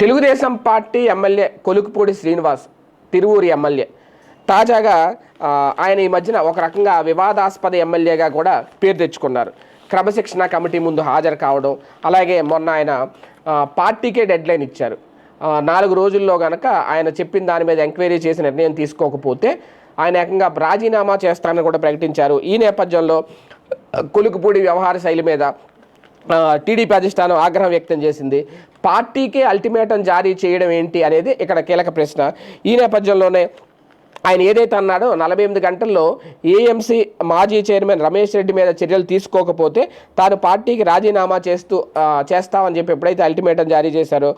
Telugu Desam party MLA Kolukupudi Srinivas Tiruvuri MLA. తాజాగా ఆయన ఈ మధ్యన ఒక రకంగా వివాదాస్పద ఎమ్మెల్యేగా కూడా పేరు తెచ్చుకున్నారు. క్రమశిక్షణ కమిటీ ముందు హాజరు కావడం అలాగే మొన్న ఆయన పార్టీకే డెడ్లైన్ ఇచ్చారు. నాలుగు రోజుల్లో గనక ఆయన చెప్పిన దాని మీద ఎంక్వైరీ చేసి నిర్ణయం తీసుకోకపోతే ఆయన ఏకంగా రాజీనామా చేస్తానని కూడా ప్రకటించారు. ఈ నేపథ్యంలో కొలుకుపూడి వ్యవహార శైలి మీద టీడీపీ అధిష్టానం ఆగ్రహం వ్యక్తం చేసింది. పార్టీకే అల్టిమేటం జారీ చేయడం ఏంటి అనేది ఇక్కడ కీలక ప్రశ్న. ఈ నేపథ్యంలోనే ఆయన ఏదైతే అన్నాడో నలభై ఎనిమిది గంటల్లో ఏఎంసీ మాజీ చైర్మన్ రమేష్ రెడ్డి మీద చర్యలు తీసుకోకపోతే తాను పార్టీకి రాజీనామా చేస్తూ చేస్తామని చెప్పి ఎప్పుడైతే అల్టిమేటం జారీ చేశారో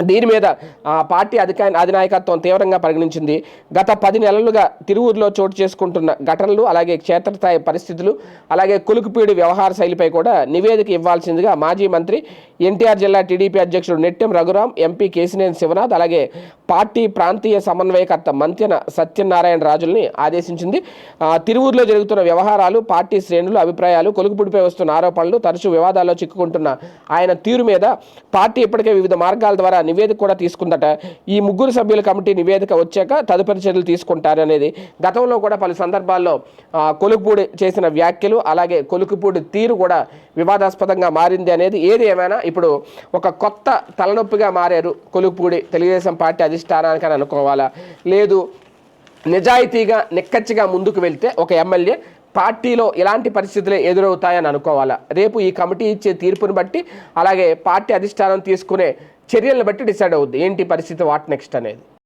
దీని మీద ఆ, పార్టీ అధికా అధినాయకత్వం తీవ్రంగా పరిగణించింది. గత పది నెలలుగా తిరువూరులో చోటు చేసుకుంటున్న ఘటనలు అలాగే క్షేత్రస్థాయి పరిస్థితులు అలాగే కులుకుపీడి వ్యవహార శైలిపై కూడా నివేదిక ఇవ్వాల్సిందిగా మాజీ మంత్రి ఎన్టీఆర్ జిల్లా టీడీపీ అధ్యక్షుడు నెట్టెం రఘురాం ఎంపీ కేసినేని శివనాథ్ అలాగే పార్టీ ప్రాంతీయ సమన్వయకర్త మంత్యన సత్యనారాయణ రాజుల్ని ఆదేశించింది. తిరువూరులో జరుగుతున్న వ్యవహారాలు పార్టీ శ్రేణులు అభిప్రాయాలు కొలుకుపుడిపై వస్తున్న ఆరోపణలు తరచూ వివాదాల్లో చిక్కుకుంటున్న ఆయన తీరు మీద పార్టీ ఇప్పటికే వివిధ మార్గాల ద్వారా నివేదిక కూడా తీసుకుందట. ఈ ముగ్గురు సభ్యుల కమిటీ నివేదిక వచ్చాక తదుపరి చర్యలు తీసుకుంటారనేది. గతంలో కూడా పలు సందర్భాల్లో కొలుకుపూడి చేసిన వ్యాఖ్యలు అలాగే కొలుకుపూడి తీరు కూడా వివాదాస్పదంగా మారింది అనేది ఏది ఏమైనా ఇప్పుడు ఒక కొత్త తలనొప్పిగా మారారు కొలుకుపూడి తెలుగుదేశం పార్టీ అధిష్టానానికి అని అనుకోవాలా? లేదు నిజాయితీగా నిక్కచ్చిగా ముందుకు వెళ్తే ఒక ఎమ్మెల్యే పార్టీలో ఇలాంటి పరిస్థితులే ఎదురవుతాయని అనుకోవాలా? రేపు ఈ కమిటీ ఇచ్చే తీర్పుని బట్టి అలాగే పార్టీ అధిష్టానం తీసుకునే చర్యలను బట్టి డిసైడ్ అవుద్ది. ఏంటి పరిస్థితి? వాట్ నెక్స్ట్ అనేది.